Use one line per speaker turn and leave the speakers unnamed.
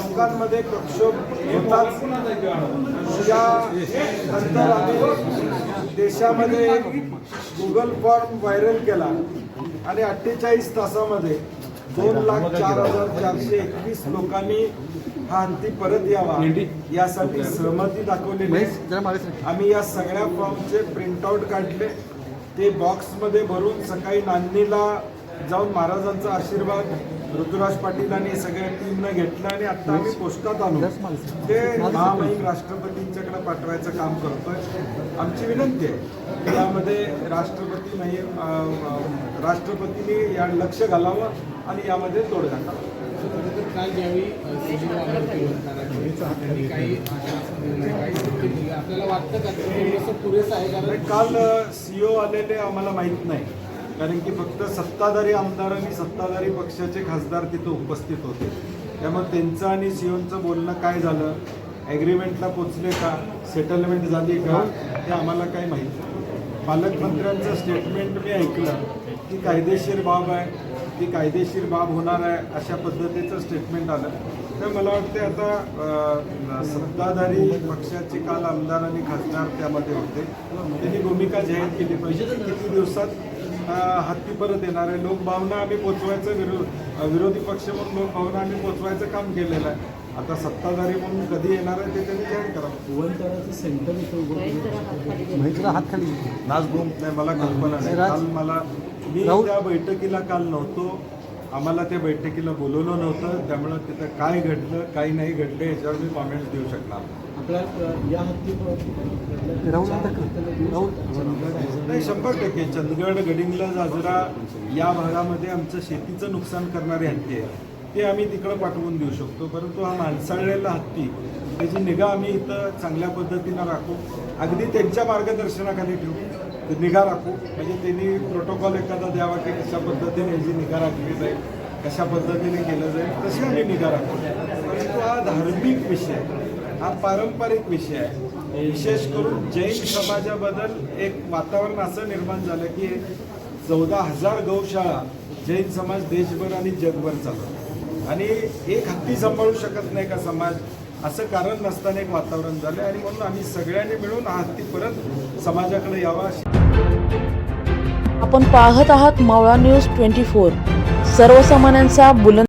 लोकांमध्ये प्रक्षोभ होताच या आम्ही देशामध्ये एक गुगल फॉर्म व्हायरल केला आणि अठ्ठेचाळीस तासामध्ये दोन लाख चार हजार चारशे एकवीस लोकांनी हा हंती परत यावा यासाठी सहमती दाखवलेली आहे. आम्ही या सगळ्या फॉर्मचे प्रिंटआउट काढले ते बॉक्समध्ये भरून सकाळी नांदणीला जाऊन महाराजांचा आशीर्वाद ऋतुराज पाटील आणि सगळ्या टीमनं घेतलं आणि आता आम्ही पोस्टात आणू ते महामहिम राष्ट्रपतींच्याकडे पाठवायचं काम करतोय. आमची विनंती आहे यामध्ये राष्ट्रपती नाही राष्ट्रपतींनी या लक्ष घालावं आणि यामध्ये तोडगा काढावा
तर काल ज्यावेळी आला
काल सीओ आलेले आम्हाला माहीत नाही. कारण की फक्त सत्ताधारी आमदार आणि सत्ताधारी पक्षाचे खासदार तिथं उपस्थित होते. त्यामुळे त्यांचं आणि सीओचं बोलणं काय झालं? ॲग्रीमेंटला पोचले का? सेटलमेंट झाली का? हे आम्हाला काही माहीत नाही. पालकमंत्र्यांचं स्टेटमेंट मी ऐकलं. की कायदेशीर बाब आहे. ती कायदेशीर बाब होणार आहे अशा पद्धतीचं स्टेटमेंट आलं. तर मला वाटते आता सत्ताधारी पक्षाचे काल आमदार आणि खासदार त्यामध्ये होते. त्यांनी भूमिका जाहीर केली पाहिजे. किती दिवसात हत्ती परत येणार आहे. लोकभावना आम्ही पोचवायचं विरो अं, विरोधी पक्ष म्हणून लोकभावना आम्ही पोचवायचं काम केलेलं आहे. आता सत्ताधारी म्हणून कधी येणार आहे ते त्यांनी जाहीर करावं.
वंताराचं सेंटर इथं
महिला हात खाली. नाच गुम
नाही मला कल्पना नाही. काल मला मी त्या बैठकीला काल नव्हतो आम्हाला त्या बैठकीला बोलवलं नव्हतं. त्यामुळं तिथं काय घडलं काही नाही घडलं याच्यावर मी कॉमेंट्स देऊ शकणार नाही. शंभर टक्के. चंदगड गडिंग्लज आजरा या भागामध्ये आमचं शेतीचं नुकसान करणारे हत्ती आहे ते आम्ही तिकडं पाठवून देऊ शकतो. परंतु हा माणसाळलेला हत्ती त्याची निगा आम्ही इथं चांगल्या पद्धतीनं राखू. अगदी त्यांच्या मार्गदर्शनाखाली ठेवू. निगा राखू. म्हणजे त्यांनी प्रोटोकॉल एखादा द्यावा की कशा पद्धतीने याची निगा राखली जाईल कशा पद्धतीने केलं जाईल तशी आम्ही निगा राखू. परंतु हा धार्मिक विषय आहे. हा पारंपरिक विषय आहे. विशेष करून जैन समाजाबद्दल एक वातावरण असं निर्माण झालं की चौदा हजार गौशाळा जैन समाज देशभर आणि जगभर चालवतो आणि एक हत्ती सांभाळू शकत नाही का समाज? असं कारण नसताना एक वातावरण झालं आणि म्हणून आम्ही सगळ्यांनी मिळून हा हत्ती परत समाजाकडे यावा
आपण पाहत आहात मावळा न्यूज ट्वेंटी फोर. सर्वसामान्यांचा बुलंद